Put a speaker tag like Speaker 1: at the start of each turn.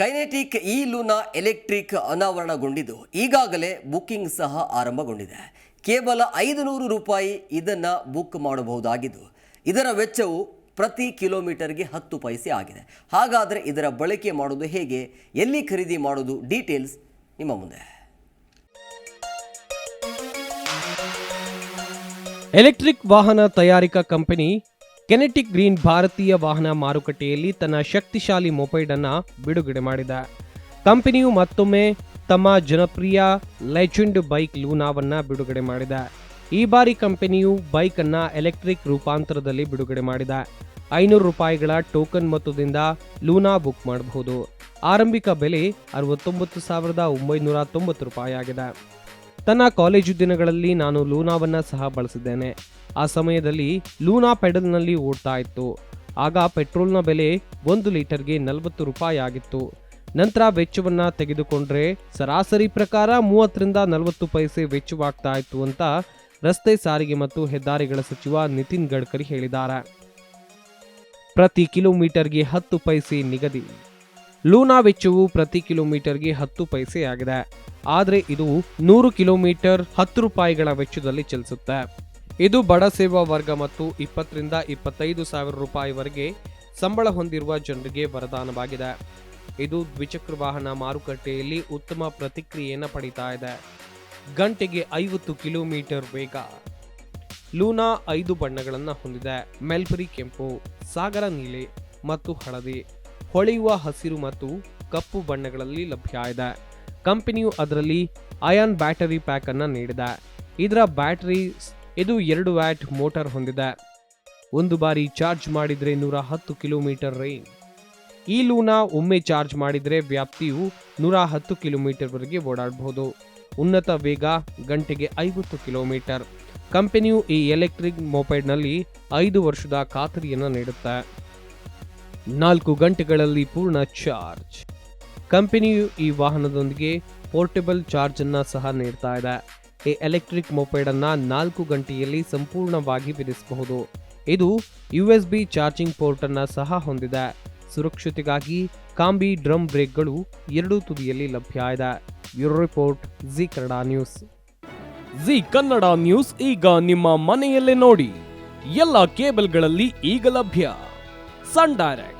Speaker 1: Kinetic E Luna electric ಅನಾವರಣಗೊಂಡಿದ್ದು ಈಗಾಗಲೇ booking ಸಹ ಆರಂಭಗೊಂಡಿದೆ. ಕೇವಲ ಐದು ನೂರು ರೂಪಾಯಿ ಇದನ್ನು ಬುಕ್ ಮಾಡಬಹುದಾಗಿದ್ದು, ಇದರ ವೆಚ್ಚವು ಪ್ರತಿ ಕಿಲೋಮೀಟರ್ಗೆ ಹತ್ತು ಪೈಸೆ ಆಗಿದೆ. ಹಾಗಾದರೆ ಇದರ ಬಳಕೆ ಮಾಡೋದು ಹೇಗೆ? ಎಲ್ಲಿ ಖರೀದಿ ಮಾಡೋದು ಡೀಟೇಲ್ಸ್ ನಿಮ್ಮ ಮುಂದೆ.
Speaker 2: ಎಲೆಕ್ಟ್ರಿಕ್ ವಾಹನ ತಯಾರಿಕಾ ಕಂಪನಿ ಕೆನೆಟಿಕ್ ಗ್ರೀನ್ ಭಾರತೀಯ ವಾಹನ ಮಾರುಕಟ್ಟೆಯಲ್ಲಿ ತನ್ನ ಶಕ್ತಿಶಾಲಿ ಮೊಪೈಡ್ ಅನ್ನ ಬಿಡುಗಡೆ ಮಾಡಿದೆ. ಕಂಪನಿಯು ಮತ್ತೊಮ್ಮೆ ತಮ್ಮ ಜನಪ್ರಿಯ ಲೆಜೆಂಡ್ ಬೈಕ್ ಲೂನಾವನ್ನು ಬಿಡುಗಡೆ ಮಾಡಿದೆ. ಈ ಬಾರಿ ಕಂಪನಿಯು ಬೈಕ್ ಎಲೆಕ್ಟ್ರಿಕ್ ರೂಪಾಂತರದಲ್ಲಿ ಬಿಡುಗಡೆ ಮಾಡಿದೆ. ಐನೂರು ರೂಪಾಯಿಗಳ ಟೋಕನ್ ಮೊತ್ತದಿಂದ ಲೂನಾ ಬುಕ್ ಮಾಡಬಹುದು. ಆರಂಭಿಕ ಬೆಲೆ ಅರವತ್ತೊಂಬತ್ತು ಸಾವಿರದ ಒಂಬೈನೂರ ತೊಂಬತ್ತು ರೂಪಾಯಿ ಆಗಿದೆ ತನ್ನ ಕಾಲೇಜು ದಿನಗಳಲ್ಲಿ ನಾನು ಲೂನಾವನ್ನು ಸಹ ಬಳಸಿದ್ದೇನೆ. ಆ ಸಮಯದಲ್ಲಿ ಲೂನಾ ಪೆಡಲ್ನಲ್ಲಿ ಓಡ್ತಾ ಇತ್ತು. ಆಗ ಪೆಟ್ರೋಲ್ನ ಬೆಲೆ ಒಂದು ಲೀಟರ್ಗೆ ನಲವತ್ತು ರೂಪಾಯಿ ಆಗಿತ್ತು. ನಂತರ ವೆಚ್ಚವನ್ನು ತೆಗೆದುಕೊಂಡ್ರೆ ಸರಾಸರಿ ಪ್ರಕಾರ ಮೂವತ್ತರಿಂದ ನಲವತ್ತು ಪೈಸೆ ವೆಚ್ಚವಾಗ್ತಾ ಇತ್ತು ಅಂತ ರಸ್ತೆ ಸಾರಿಗೆ ಮತ್ತು ಹೆದ್ದಾರಿಗಳ ಸಚಿವ ನಿತಿನ್ ಗಡ್ಕರಿ ಹೇಳಿದ್ದಾರೆ. ಪ್ರತಿ ಕಿಲೋಮೀಟರ್ಗೆ ಹತ್ತು ಪೈಸೆ ನಿಗದಿ. ಲೂನಾ ವೆಚ್ಚವು ಪ್ರತಿ ಕಿಲೋಮೀಟರ್ಗೆ ಹತ್ತು ಪೈಸೆ ಆಗಿದೆ ಆದರೆ ಇದು ನೂರು ಕಿಲೋಮೀಟರ್ ಹತ್ತು ರೂಪಾಯಿಗಳ ವೆಚ್ಚದಲ್ಲಿ ಚಲಿಸುತ್ತೆ. ಇದು ಬಡ ಸೇವಾ ವರ್ಗ ಮತ್ತು ಇಪ್ಪತ್ತರಿಂದ ಇಪ್ಪತ್ತೈದು ಸಾವಿರ ರೂಪಾಯಿವರೆಗೆ ಸಂಬಳ ಹೊಂದಿರುವ ಜನರಿಗೆ ವರದಾನವಾಗಿದೆ. ಇದು ದ್ವಿಚಕ್ರ ವಾಹನ ಮಾರುಕಟ್ಟೆಯಲ್ಲಿ ಉತ್ತಮ ಪ್ರತಿಕ್ರಿಯೆಯನ್ನು ಪಡಿತಾ ಇದೆ. ಗಂಟೆಗೆ ಐವತ್ತು ಕಿಲೋಮೀಟರ್ ವೇಗ. ಲೂನಾ ಐದು ಬಣ್ಣಗಳನ್ನು ಹೊಂದಿದೆ. ಮೆಲ್ಬರಿ ಕೆಂಪು, ಸಾಗರ ನೀಲಿ ಮತ್ತು ಹಳದಿ. ಹೊಳೆಯುವ ಹಸಿರು ಮತ್ತು ಕಪ್ಪು ಬಣ್ಣಗಳಲ್ಲಿ ಲಭ್ಯ ಇದೆ. ಕಂಪನಿಯು ಅದರಲ್ಲಿ ಅಯಾನ್ ಬ್ಯಾಟರಿ ಪ್ಯಾಕ್ ಅನ್ನು ನೀಡಿದೆ. ಇದರ ಬ್ಯಾಟರಿ ಇದು ಎರಡು ವ್ಯಾಟ್ ಮೋಟಾರ್ ಹೊಂದಿದೆ. ಒಂದು ಬಾರಿ ಚಾರ್ಜ್ ಮಾಡಿದರೆ ನೂರ ಹತ್ತು ಕಿಲೋಮೀಟರ್ ರೇಂಜ್ ಈ ಲೂನ ಒಮ್ಮೆ ಚಾರ್ಜ್ ಮಾಡಿದರೆ ವ್ಯಾಪ್ತಿಯು ನೂರ ಹತ್ತು ಕಿಲೋಮೀಟರ್ವರೆಗೆ ಓಡಾಡಬಹುದು ಉನ್ನತ ವೇಗ ಗಂಟೆಗೆ ಐವತ್ತು ಕಿಲೋಮೀಟರ್. ಕಂಪನಿಯು ಈ ಎಲೆಕ್ಟ್ರಿಕ್ ಮೊಪೈಡ್ನಲ್ಲಿ ಐದು ವರ್ಷದ ಖಾತರಿಯನ್ನು ನೀಡುತ್ತೆ. ನಾಲ್ಕು ಗಂಟೆಗಳಲ್ಲಿ ಪೂರ್ಣ ಚಾರ್ಜ್. ಕಂಪನಿಯು ಈ ವಾಹನದೊಂದಿಗೆ ಪೋರ್ಟೇಬಲ್ ಚಾರ್ಜ್ ಅನ್ನ ಸಹ ನೀಡ್ತಾ ಇದೆ. ಈ ಎಲೆಕ್ಟ್ರಿಕ್ ಮೊಪೈಡ್ ಅನ್ನ ನಾಲ್ಕು ಗಂಟೆಯಲ್ಲಿ ಸಂಪೂರ್ಣವಾಗಿ ವಿಧಿಸಬಹುದು. ಇದು U S B charging port ಅನ್ನ ಸಹ ಹೊಂದಿದೆ. ಸುರಕ್ಷತೆಗಾಗಿ ಕಾಂಬಿ ಡ್ರಮ್ ಬ್ರೇಕ್ಗಳು ಎರಡೂ ತುದಿಯಲ್ಲಿ ಲಭ್ಯ ಇದೆ. Bureau report, Zee Kannada news. Zee Kannada news ಈಗ ನಿಮ್ಮ ಮನೆಯಲ್ಲೇ ನೋಡಿ. ಎಲ್ಲ ಕೇಬಲ್ಗಳಲ್ಲಿ ಈಗ ಲಭ್ಯ. Sun Direct.